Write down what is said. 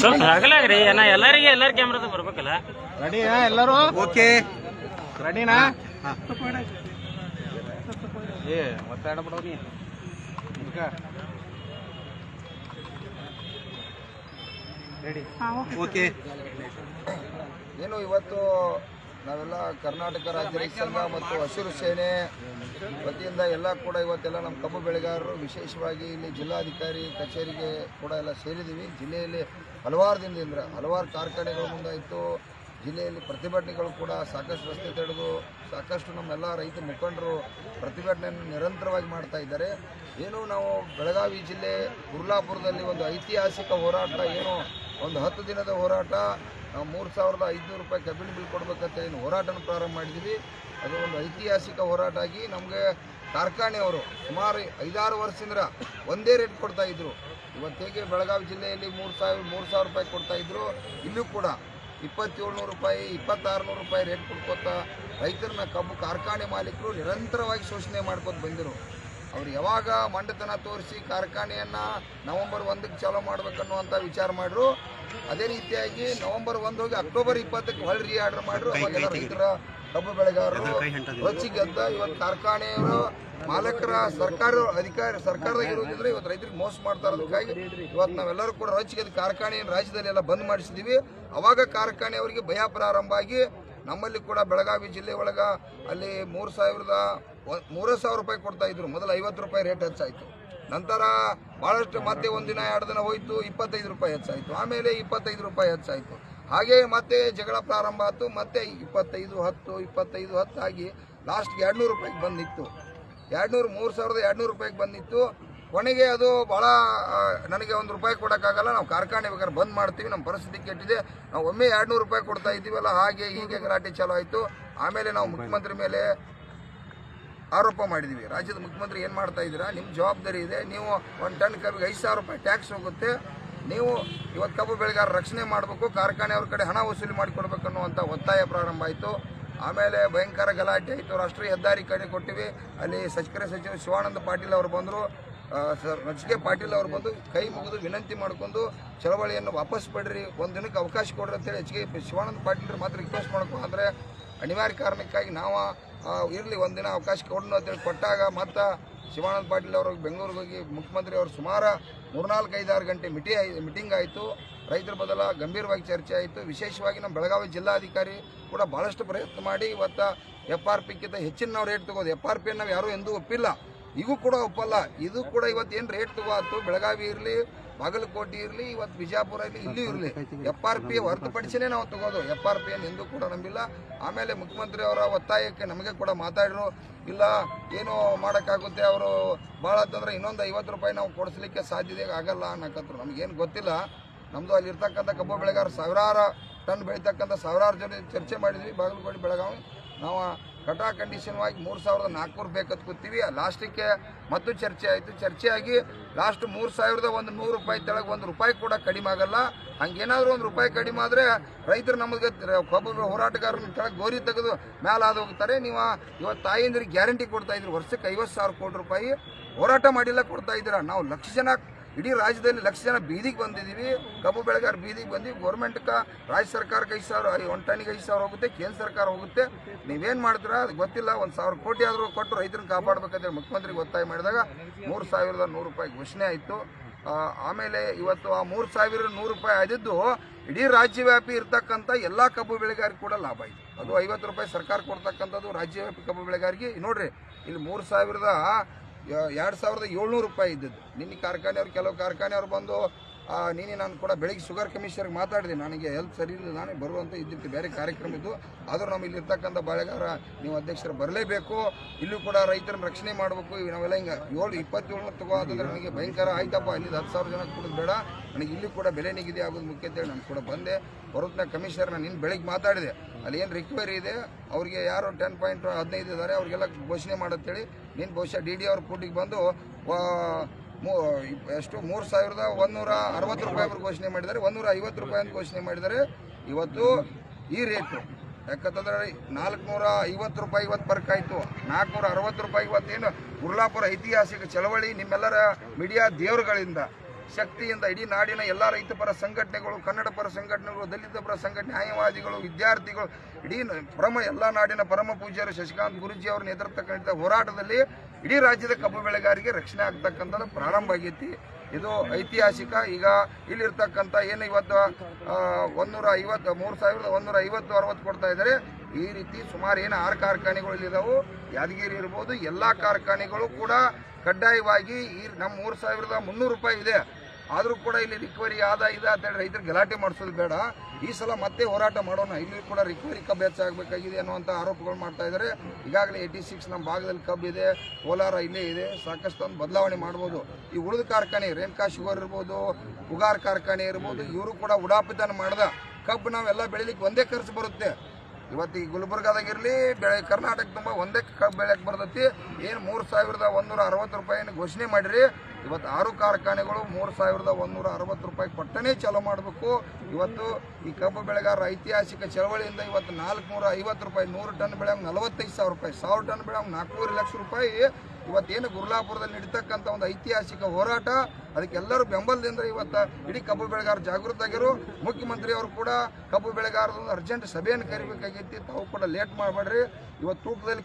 ಸ್ವಲ್ಪ ಹಗಲಾಗ್ರಿ ಏನ ಎಲ್ಲರಿಗೆ ಎಲ್ಲಾರ ಕ್ಯಾಮ್ರಾದ ಬರ್ಬೇಕಲ್ಲ ರೆಡಿನಾ ಎಲ್ಲರೂ ಓಕೆ ರೆಡಿನಾ ಏ ಮತ್ತೆ ಬಿಡೋನಿ ರೆಡಿ ಓಕೆ ಏನು ಇವತ್ತು ನಾವೆಲ್ಲ ಕರ್ನಾಟಕ ರಾಜ್ಯ ರೈತ ಸಂಘ ಮತ್ತು ಹಸಿರು ಸೇನೆ ವತಿಯಿಂದ ಎಲ್ಲ ಕೂಡ ಇವತ್ತೆಲ್ಲ ನಮ್ಮ ಕಬ್ಬು ಬೆಳೆಗಾರರು ವಿಶೇಷವಾಗಿ ಇಲ್ಲಿ ಜಿಲ್ಲಾಧಿಕಾರಿ ಕಚೇರಿಗೆ ಕೂಡ ಎಲ್ಲ ಸೇರಿದ್ದೀವಿ. ಜಿಲ್ಲೆಯಲ್ಲಿ ಹಲವಾರು ದಿನದಿಂದ ಹಲವಾರು ಕಾರ್ಖಾನೆಗಳ ಮುಂದಾಯಿತು. ಜಿಲ್ಲೆಯಲ್ಲಿ ಪ್ರತಿಭಟನೆಗಳು ಕೂಡ ಸಾಕಷ್ಟು ರಸ್ತೆ ತಡೆದು ಸಾಕಷ್ಟು ನಮ್ಮೆಲ್ಲ ರೈತ ಮುಖಂಡರು ಪ್ರತಿಭಟನೆಯನ್ನು ನಿರಂತರವಾಗಿ ಮಾಡ್ತಾ ಇದ್ದಾರೆ. ಏನು ನಾವು ಬೆಳಗಾವಿ ಜಿಲ್ಲೆ ಗುರ್ಲಾಪುರದಲ್ಲಿ ಒಂದು ಐತಿಹಾಸಿಕ ಹೋರಾಟ ಏನು ಒಂದು ಹತ್ತು ದಿನದ ಹೋರಾಟ, ನಾವು ಮೂರು ಸಾವಿರದ ಐದುನೂರು ರೂಪಾಯಿ ಕಬ್ಬಿಣ ಬಿಲ್ ಕೊಡಬೇಕಂತ ಏನು ಹೋರಾಟನ ಪ್ರಾರಂಭ ಮಾಡಿದ್ದೀವಿ ಅದು ಒಂದು ಐತಿಹಾಸಿಕ ಹೋರಾಟ ಆಗಿ ನಮಗೆ ಕಾರ್ಖಾನೆಯವರು ಸುಮಾರು ಐದಾರು ವರ್ಷದಿಂದ ಒಂದೇ ರೇಟ್ ಕೊಡ್ತಾ ಇದ್ರು. ಇವತ್ತು ಹೇಗೆ ಬೆಳಗಾವಿ ಜಿಲ್ಲೆಯಲ್ಲಿ ಮೂರು ಸಾವಿರ ಮೂರು ಸಾವಿರ ರೂಪಾಯಿ ಕೊಡ್ತಾ ಇದ್ರು, ಇಲ್ಲೂ ಕೂಡ ಇಪ್ಪತ್ತೇಳ್ನೂರು ರೂಪಾಯಿ ಇಪ್ಪತ್ತಾರು ನೂರು ರೂಪಾಯಿ ರೇಟ್ ಕೊಡ್ಕೋತ ರೈತರನ್ನ ಕಬ್ಬು ಕಾರ್ಖಾನೆ ಮಾಲೀಕರು ನಿರಂತರವಾಗಿ ಶೋಷಣೆ ಮಾಡ್ಕೊತ ಬಂದರು. ಅವ್ರು ಯಾವಾಗ ಮಂಡತನ ತೋರಿಸಿ ಕಾರ್ಖಾನೆಯನ್ನು ನವೆಂಬರ್ ಒಂದಕ್ಕೆ ಚಾಲೂ ಮಾಡ್ಬೇಕನ್ನುವಂಥ ವಿಚಾರ ಮಾಡಿದ್ರು ಅದೇ ರೀತಿಯಾಗಿ ನವೆಂಬರ್ ಒಂದು ಹೋಗಿ ಅಕ್ಟೋಬರ್ ಇಪ್ಪತ್ತಕ್ಕೆ ಹೊಳ್ಳಿ ರೀ ಆರ್ಡರ್ ಮಾಡಿದ್ರು ಅವಾಗೆಲ್ಲ ರೈತರ ಕಬ್ಬು ಬೆಳೆಗಾರರು ಅಂತ ಇವತ್ತು ಕಾರ್ಖಾನೆಯವರು ಮಾಲಕರ ಸರ್ಕಾರ ಅಧಿಕಾರಿ ಸರ್ಕಾರದಾಗ ಇರೋದ್ರಿಂದ ಇವತ್ತು ರೈತರಿಗೆ ಮೋಸ ಮಾಡ್ತಾ ಅದಕ್ಕಾಗಿ ಇವತ್ತು ನಾವೆಲ್ಲರೂ ಕೂಡ ರೊಚ್ಚಿಗೆದ್ದು ಕಾರ್ಖಾನೆಯನ್ನು ರಾಜ್ಯದಲ್ಲಿ ಎಲ್ಲ ಬಂದ್ ಮಾಡಿಸಿದ್ದೀವಿ ಅವಾಗ ಕಾರ್ಖಾನೆಯವರಿಗೆ ಭಯ ಪ್ರಾರಂಭ ಆಗಿ ನಮ್ಮಲ್ಲಿ ಕೂಡ ಬೆಳಗಾವಿ ಜಿಲ್ಲೆ ಒಳಗ ಅಲ್ಲಿ ಮೂರು ಸಾವಿರದ ಮೂರು ಸಾವಿರ ರೂಪಾಯಿ ಕೊಡ್ತಾ ಇದ್ರು. ಮೊದಲು ಐವತ್ತು ರೂಪಾಯಿ ರೇಟ್ ಹೆಚ್ಚಾಯಿತು. ನಂತರ ಭಾಳಷ್ಟು ಮತ್ತೆ ಒಂದಿನ ಎರಡು ದಿನ ಹೋಯ್ತು, ಇಪ್ಪತ್ತೈದು ರೂಪಾಯಿ ಹೆಚ್ಚಾಯಿತು. ಆಮೇಲೆ ಇಪ್ಪತ್ತೈದು ರೂಪಾಯಿ ಹೆಚ್ಚಾಯಿತು. ಹಾಗೆ ಮತ್ತೆ ಜಗಳ ಪ್ರಾರಂಭ ಆಯಿತು. ಮತ್ತೆ ಇಪ್ಪತ್ತೈದು ಹತ್ತು ಇಪ್ಪತ್ತೈದು ಹತ್ತು ಆಗಿ ಲಾಸ್ಟ್ಗೆ ಎರಡುನೂರು ರೂಪಾಯಿಗೆ ಬಂದಿತ್ತು. ಎರಡುನೂರು, ಮೂರು ಸಾವಿರದ ಎರಡುನೂರು ರೂಪಾಯಿಗೆ ಬಂದಿತ್ತು. ಕೊನೆಗೆ ಅದು ಭಾಳ ನನಗೆ ಒಂದು ರೂಪಾಯಿ ಕೊಡೋಕ್ಕಾಗಲ್ಲ. ನಾವು ಕಾರ್ಖಾನೆ ಬೇಕಾದ್ರೆ ಬಂದ್ ಮಾಡ್ತೀವಿ. ನಮ್ಮ ಪರಿಸ್ಥಿತಿ ಕೆಟ್ಟಿದೆ. ನಾವು ಒಮ್ಮೆ ಎರಡುನೂರು ರೂಪಾಯಿ ಕೊಡ್ತಾ ಇದ್ದೀವಲ್ಲ, ಹಾಗೆ ಹೀಗೆ ಗಲಾಟೆ ಚಾಲೂ ಆಯಿತು. ಆಮೇಲೆ ನಾವು ಮುಖ್ಯಮಂತ್ರಿ ಮೇಲೆ ಆರೋಪ ಮಾಡಿದ್ದೀವಿ ರಾಜ್ಯದ ಮುಖ್ಯಮಂತ್ರಿ ಏನು ಮಾಡ್ತಾ ಇದ್ದೀರಾ? ನಿಮ್ಮ ಜವಾಬ್ದಾರಿ ಇದೆ. ನೀವು ಒಂದು ಟನ್ ಕಬ್ಬಿಗೆ ಐದು ಸಾವಿರ ರೂಪಾಯಿ ಟ್ಯಾಕ್ಸ್ ಹೋಗುತ್ತೆ. ನೀವು ಇವತ್ತು ಕಬ್ಬು ಬೆಳೆಗಾರ ರಕ್ಷಣೆ ಮಾಡಬೇಕು, ಕಾರ್ಖಾನೆ ಅವ್ರ ಕಡೆ ಹಣ ವಸೂಲಿ ಮಾಡಿಕೊಡ್ಬೇಕು ಅನ್ನುವಂಥ ಒತ್ತಾಯ ಪ್ರಾರಂಭ ಆಯಿತು. ಆಮೇಲೆ ಭಯಂಕರ ಗಲಾಟೆ ಆಯಿತು. ರಾಷ್ಟ್ರೀಯ ಹೆದ್ದಾರಿ ಕಡೆ ಕೊಟ್ಟಿವಿ. ಅಲ್ಲಿ ಸಚಿವ ಸಚಿವ ಶಿವಾನಂದ ಪಾಟೀಲ್ ಅವರು ಬಂದರು. ಸರ್ ನಚಿಕೆ ಪಾಟೀಲ್ ಅವರು ಬಂದು ಕೈ ಮುಗಿದು ವಿನಂತಿ ಮಾಡ್ಕೊಂಡು ಚಳವಳಿಯನ್ನು ವಾಪಸ್ ಪಡ್ರಿ, ಒಂದು ದಿನಕ್ಕೆ ಅವಕಾಶ ಕೊಡ್ರಿ ಅಂತೇಳಿ ಎಚ್ ಕೆ ಶಿವಾನಂದ ಪಾಟೀಲ್ ಮಾತ್ರ ರಿಕ್ವೆಸ್ಟ್ ಮಾಡ್ಕೊ ಅಂದರೆ ಅನಿವಾರ್ಯ ಕಾರಣಕ್ಕಾಗಿ ನಾವು ಇರಲಿ, ಒಂದಿನ ಅವಕಾಶ ಕೊಡೋಣ ಅಂತೇಳಿ ಕೊಟ್ಟಾಗ ಮತ್ತು ಶಿವಾನಂದ ಪಾಟೀಲ್ ಅವರು ಬೆಂಗಳೂರಿಗೆ ಹೋಗಿ ಮುಖ್ಯಮಂತ್ರಿ ಅವರು ಸುಮಾರು ಮೂರ್ನಾಲ್ಕು ಐದಾರು ಗಂಟೆ ಮಿಟಿ ಮೀಟಿಂಗ್ ಆಯಿತು. ರೈತರ ಬದಲ ಗಂಭೀರವಾಗಿ ಚರ್ಚೆ ಆಯಿತು. ವಿಶೇಷವಾಗಿ ನಮ್ಮ ಬೆಳಗಾವಿ ಜಿಲ್ಲಾಧಿಕಾರಿ ಕೂಡ ಭಾಳಷ್ಟು ಪ್ರಯತ್ನ ಮಾಡಿ ಇವತ್ತು ಎಫ್ ಆರ್ ಪಿಕ್ಕಿಂತ ಹೆಚ್ಚಿನ ನಾವು ರೇಟ್ ತಗೋದು. ಎಫ್ ಆರ್ ಪಿಯನ್ನು ನಾವು ಯಾರೂ ಎಂದೂ ಒಪ್ಪಿಲ್ಲ. ಈಗೂ ಕೂಡ ಒಪ್ಪಲ್ಲ. ಇದು ಕೂಡ ಇವತ್ತು ಏನು ರೇಟ್ ತಗೋತು ಬೆಳಗಾವಿ ಇರಲಿ ಬಾಗಲಕೋಟೆ ಇರಲಿ ಇವತ್ತು ಬಿಜಾಪುರ ಇರಲಿ ಇಲ್ಲೂ ಇರಲಿ. ಎಫ್ ಆರ್ ಪಿ ಹೊರತುಪಡಿಸಿನೇ ನಾವು ತಗೋದು. ಎಫ್ ಆರ್ ಪಿಯನ್ನು ಎಂದೂ ಕೂಡ ನಂಬಿಲ್ಲ. ಆಮೇಲೆ ಮುಖ್ಯಮಂತ್ರಿ ಅವರ ಒತ್ತಾಯಕ್ಕೆ ನಮಗೆ ಕೂಡ ಮಾತಾಡಿದ್ರು. ಇಲ್ಲ ಏನು ಮಾಡೋಕ್ಕಾಗುತ್ತೆ ಅವರು. ಭಾಳ ಅಂತಂದ್ರೆ ಇನ್ನೊಂದು ಐವತ್ತು ರೂಪಾಯಿ ನಾವು ಕೊಡಿಸ್ಲಿಕ್ಕೆ ಸಾಧ್ಯತೆ ಆಗಲ್ಲ ಅನ್ನಕತ್ರು. ನಮಗೇನು ಗೊತ್ತಿಲ್ಲ. ನಮ್ಮದು ಅಲ್ಲಿರ್ತಕ್ಕಂಥ ಕಬ್ಬು ಬೆಳೆಗಾರ ಸಾವಿರಾರು ಟನ್ ಬೆಳೀತಕ್ಕಂಥ ಸಾವಿರಾರು ಜನ ಚರ್ಚೆ ಮಾಡಿದ್ವಿ. ಬಾಗಲಕೋಟೆ ಬೆಳಗಾವಿ ನಾವು ಕಟಾ ಕಂಡೀಷನ್ವಾಗಿ ಮೂರು ಸಾವಿರದ ನಾಲ್ಕುನೂರು ಬೇಕಂತ ಕೂತೀವಿ. ಲಾಸ್ಟಿಗೆ ಮತ್ತು ಚರ್ಚೆ ಆಯಿತು. ಚರ್ಚೆ ಆಗಿ ಲಾಸ್ಟ್ ಮೂರು ಸಾವಿರದ ಒಂದು ನೂರು ರೂಪಾಯಿ ತೆಳಗೆ ಒಂದು ರೂಪಾಯಿ ಕೂಡ ಕಡಿಮೆ ಆಗಲ್ಲ. ಹಂಗೇನಾದರೂ ಒಂದು ರೂಪಾಯಿ ಕಡಿಮೆ ಆದರೆ ರೈತರು ನಮಗೆ ಕಬ್ಬು ಹೋರಾಟಗಾರನ ಕೆಳಗೆ ಗೋರಿ ತೆಗೆದು ಮೇಲೆ ಆದ ಹೋಗ್ತಾರೆ. ನೀವು ಇವತ್ತು ತಾಯಿಂದ್ರಿಗೆ ಗ್ಯಾರಂಟಿ ಕೊಡ್ತಾ ಇದ್ರು. ವರ್ಷಕ್ಕೆ ಐವತ್ತು ಸಾವಿರ ಕೋಟಿ ರೂಪಾಯಿ ಹೋರಾಟ ಮಾಡಿಲ್ಲ ಕೊಡ್ತಾ ಇದ್ದೀರಾ. ನಾವು ಲಕ್ಷ ಜನ ಇಡೀ ರಾಜ್ಯದಲ್ಲಿ ಲಕ್ಷ ಜನ ಬೀದಿಗೆ ಬಂದಿದ್ದೀವಿ. ಕಬ್ಬು ಬೆಳೆಗಾರ ಬೀದಿಗೆ ಬಂದು ಗೌರ್ಮೆಂಟ್ಗೆ ರಾಜ್ಯ ಸರ್ಕಾರಕ್ಕೆ ಐದು ಸಾವಿರ ಒಂದು ಟನ್ನಿಗೆ ಐದು ಸಾವಿರ ಹೋಗುತ್ತೆ, ಕೇಂದ್ರ ಸರ್ಕಾರ ಹೋಗುತ್ತೆ. ನೀವೇನು ಮಾಡ್ತೀರಾ ಅದು ಗೊತ್ತಿಲ್ಲ. ಒಂದು ಸಾವಿರ ಕೋಟಿ ಆದರೂ ಕೊಟ್ಟು ರೈತರನ್ನ ಕಾಪಾಡಬೇಕಂತೇಳಿ ಮುಖ್ಯಮಂತ್ರಿಗೆ ಒತ್ತಾಯ ಮಾಡಿದಾಗ ಮೂರು ಸಾವಿರದ ನೂರು ರೂಪಾಯಿ ಘೋಷಣೆ ಆಯಿತು. ಆಮೇಲೆ ಇವತ್ತು ಆ ಮೂರು ಸಾವಿರ ನೂರು ರೂಪಾಯಿ ಆದಿದ್ದು ಇಡೀ ರಾಜ್ಯವ್ಯಾಪಿ ಇರ್ತಕ್ಕಂಥ ಎಲ್ಲ ಕಬ್ಬು ಬೆಳೆಗಾರಿಗೆ ಕೂಡ ಲಾಭ ಇದೆ ಅದು ಐವತ್ತು ರೂಪಾಯಿ ಸರ್ಕಾರ ಕೊಡ್ತಕ್ಕಂಥದ್ದು ರಾಜ್ಯವ್ಯಾಪಿ ಕಬ್ಬು ಬೆಳೆಗಾರಿಗೆ ನೋಡ್ರಿ, ಇಲ್ಲಿ ಮೂರು ಸಾವಿರದ ಎರಡು ಸಾವಿರದ ಏಳ್ನೂರು ರೂಪಾಯಿ ಇದ್ದದ್ದು. ನಿನ್ನೆ ಕಾರ್ಖಾನೆಯವ್ರು ಕೆಲವು ಕಾರ್ಖಾನೆಯವ್ರು ಬಂದು ನೀನೆ ನಾನು ಕೂಡ ಬೆಳಿಗ್ಗೆ ಶುಗರ್ ಕಮಿಷನರ್ಗೆ ಮಾತಾಡಿದೆ. ನನಗೆ ಹೆಲ್ತ್ ಸರಿ ಇಲ್ಲ, ನಾನೇ ಬರುವಂತ ಇದ್ದಿತ್ತು ಬೇರೆ ಕಾರ್ಯಕ್ರಮ ಇದ್ದು. ಆದರೂ ನಮ್ಮ ಇಲ್ಲಿರ್ತಕ್ಕಂಥ ಬಾಳೆಗಾರ, ನೀವು ಅಧ್ಯಕ್ಷರು ಬರಲೇಬೇಕು. ಇಲ್ಲೂ ಕೂಡ ರೈತರನ್ನ ರಕ್ಷಣೆ ಮಾಡಬೇಕು. ನಾವೆಲ್ಲ ಹಿಂಗೆ ಏಳು ಇಪ್ಪತ್ತೇಳನ ತಗೋದ್ರೆ ನನಗೆ ಭಯಂಕರ ಆಯ್ತಪ್ಪ. ಇಲ್ಲಿ ಹತ್ತು ಸಾವಿರ ಜನ ಕೊಡೋದು ಬೇಡ. ನನಗೆ ಇಲ್ಲಿ ಕೂಡ ಬೆಲೆ ನಿಗದಿ ಆಗೋದು ಮುಖ್ಯ ಅಂತೇಳಿ ನಾನು ಕೂಡ ಬಂದೆ. ಬರೋತ್ನ ಕಮಿಷನರ್ ನಾನು ನಿನ್ನ ಬೆಳಿಗ್ಗೆ ಮಾತಾಡಿದೆ. ಅಲ್ಲಿ ಏನು ರಿಕ್ವೈರಿ ಇದೆ? ಅವರಿಗೆ ಯಾರು ಟೆನ್ ಪಾಯಿಂಟ್ ಹದಿನೈದು ಇದ್ದಾರೆ. ಅವ್ರಿಗೆಲ್ಲ ಘೋಷಣೆ ಮಾಡತ್ತೇಳಿ. ನೀನು ಬಹುಶಃ ಡಿ ಡಿ ಅವ್ರ ಕೂಟಿಗೆ ಬಂದು ಎಷ್ಟು? ಮೂರು ಸಾವಿರದ ಒಂದೂರ ಅರವತ್ತು ರೂಪಾಯಿ ಘೋಷಣೆ ಮಾಡಿದ್ದಾರೆ. ಒಂದೂರ ಐವತ್ತು ರೂಪಾಯಿ ಅಂತ ಘೋಷಣೆ ಮಾಡಿದ್ದಾರೆ. ಇವತ್ತು ಈ ರೇಟು. ಯಾಕಂತಂದ್ರೆ ನಾಲ್ಕುನೂರ ಐವತ್ತು ರೂಪಾಯಿ ಇವತ್ತು ಬರ್ಕ್ ಆಯಿತು ನಾಲ್ಕುನೂರ ಅರವತ್ತು ರೂಪಾಯಿ ಇವತ್ತೇನು ಉರ್ಲಾಪುರ ಐತಿಹಾಸಿಕ ಚಳವಳಿ ನಿಮ್ಮೆಲ್ಲರ ಮೀಡಿಯಾ ದೇವರುಗಳಿಂದ. ಶಕ್ತಿಯಿಂದ ಇಡೀ ನಾಡಿನ ಎಲ್ಲ ರೈತ ಪರ ಸಂಘಟನೆಗಳು, ಕನ್ನಡ ಪರ ಸಂಘಟನೆಗಳು, ದಲಿತ ಪರ ಸಂಘಟನೆ, ನ್ಯಾಯವಾದಿಗಳು, ವಿದ್ಯಾರ್ಥಿಗಳು, ಇಡೀ ಪರಮ ಎಲ್ಲ ನಾಡಿನ ಪರಮ ಪೂಜ್ಯರು ಶಶಿಕಾಂತ್ ಗುರುಜಿ ಅವರ ನೇತೃತ್ವ ಹೋರಾಟದಲ್ಲಿ ಇಡೀ ರಾಜ್ಯದ ಕಬ್ಬು ಬೆಳೆಗಾರಿಗೆ ರಕ್ಷಣೆ ಆಗ್ತಕ್ಕಂಥದ್ದು ಪ್ರಾರಂಭ ಆಗೈತಿ. ಇದು ಐತಿಹಾಸಿಕ. ಈಗ ಇಲ್ಲಿರ್ತಕ್ಕಂಥ ಏನು ಇವತ್ತು ಒಂದೂರ ಐವತ್ತು, ಮೂರು ಸಾವಿರದ ಒಂದೂರ ಐವತ್ತು, ಅರವತ್ತು ಕೊಡ್ತಾ ಇದ್ದಾರೆ. ಈ ರೀತಿ ಸುಮಾರು ಏನು ಆರು ಕಾರ್ಖಾನೆಗಳು ಇಲ್ಲಿದ್ದಾವೆ ಯಾದಗಿರಿ ಇರ್ಬೋದು, ಎಲ್ಲ ಕಾರ್ಖಾನೆಗಳು ಕೂಡ ಕಡ್ಡಾಯವಾಗಿ ಈ ನಮ್ಮ ಮೂರು ಸಾವಿರದ ಮುನ್ನೂರು ರೂಪಾಯಿ ಇದೆ. ಆದರೂ ಕೂಡ ಇಲ್ಲಿ ರಿಕವರಿ ಆದ ಇದೆ ಅಂತ ಹೇಳಿ ರೈತರು ಗಲಾಟೆ ಮಾಡಿಸೋದು ಬೇಡ. ಈ ಸಲ ಮತ್ತೆ ಹೋರಾಟ ಮಾಡೋಣ. ಇಲ್ಲಿ ಕೂಡ ರಿಕವರಿ ಕಬ್ಬು ಹೆಚ್ಚಾಗಬೇಕಾಗಿದೆ ಅನ್ನುವಂಥ ಆರೋಪಗಳು ಮಾಡ್ತಾ ಇದ್ದಾರೆ. ಈಗಾಗಲೇ ಏಯ್ಟಿ ಸಿಕ್ಸ್ ನಮ್ಮ ಭಾಗದಲ್ಲಿ ಕಬ್ಬು ಇದೆ. ಕೋಲಾರ ಇಲ್ಲೇ ಇದೆ. ಸಾಕಷ್ಟು ಒಂದು ಬದಲಾವಣೆ ಮಾಡ್ಬೋದು. ಈ ಉಳಿದ ಕಾರ್ಖಾನೆ, ರೇಣುಕಾ ಶುಗರ್ ಇರ್ಬೋದು, ಉಗಾರ್ ಕಾರ್ಖಾನೆ ಇರ್ಬೋದು, ಇವರು ಕೂಡ ಉಡಾಪಿತನ ಮಾಡ್ದ. ಕಬ್ಬು ನಾವೆಲ್ಲ ಬೆಳಿಲಿಕ್ಕೆ ಒಂದೇ ಖರ್ಚು ಬರುತ್ತೆ. ಇವತ್ತು ಈ ಗುಲ್ಬರ್ಗಾದಾಗಿರಲಿ ಬೆಳೆ ಕರ್ನಾಟಕ ತುಂಬ ಒಂದೇ ಕಬ್ಬು ಬೆಳೆಯಕ್ಕೆ ಬರ್ತೈತಿ. ಏನು ಮೂರು ಸಾವಿರದ ಒಂದೂರ ಅರವತ್ತು ರೂಪಾಯಿನ ಘೋಷಣೆ ಮಾಡಿರಿ. ಇವತ್ತು ಆರು ಕಾರ್ಖಾನೆಗಳು ಮೂರು ಸಾವಿರದ ಒಂದೂರ ಅರವತ್ತು ರೂಪಾಯಿ ಪಟ್ಟಣೆ ಚಾಲೂ ಮಾಡಬೇಕು. ಇವತ್ತು ಈ ಕಬ್ಬು ಬೆಳೆಗಾರರ ಐತಿಹಾಸಿಕ ಚಳವಳಿಯಿಂದ ಇವತ್ತು ನಾಲ್ಕುನೂರ ಐವತ್ತು ರೂಪಾಯಿ ನೂರು ಟನ್ ಬೆಳೆ ನಲವತ್ತೈದು ಸಾವಿರ ರೂಪಾಯಿ, ಸಾವಿರ ಟನ್ ಬೆಳೆ ನಾಲ್ಕೂವರೆ ಲಕ್ಷ ರೂಪಾಯಿ. ಇವತ್ತೇನು ಗುರ್ಲಾಪುರದಲ್ಲಿ ನಡೀತಕ್ಕಂಥ ಒಂದು ಐತಿಹಾಸಿಕ ಹೋರಾಟ, ಅದಕ್ಕೆಲ್ಲರೂ ಬೆಂಬಲದಿಂದ ಇವತ್ತು ಇಡೀ ಕಬ್ಬು ಬೆಳೆಗಾರ ಜಾಗೃತಾಗಿರು ಮುಖ್ಯಮಂತ್ರಿಯವರು ಕೂಡ ಕಬ್ಬು ಬೆಳೆಗಾರದೊಂದು ಅರ್ಜೆಂಟ್ ಸಭೆಯನ್ನು ಕರಿಬೇಕಾಗೈತಿ ತಾವು ಕೂಡ ಲೇಟ್ ಮಾಡಬೇಡ್ರಿ. ಇವತ್ತು ತೂಕದಲ್ಲಿ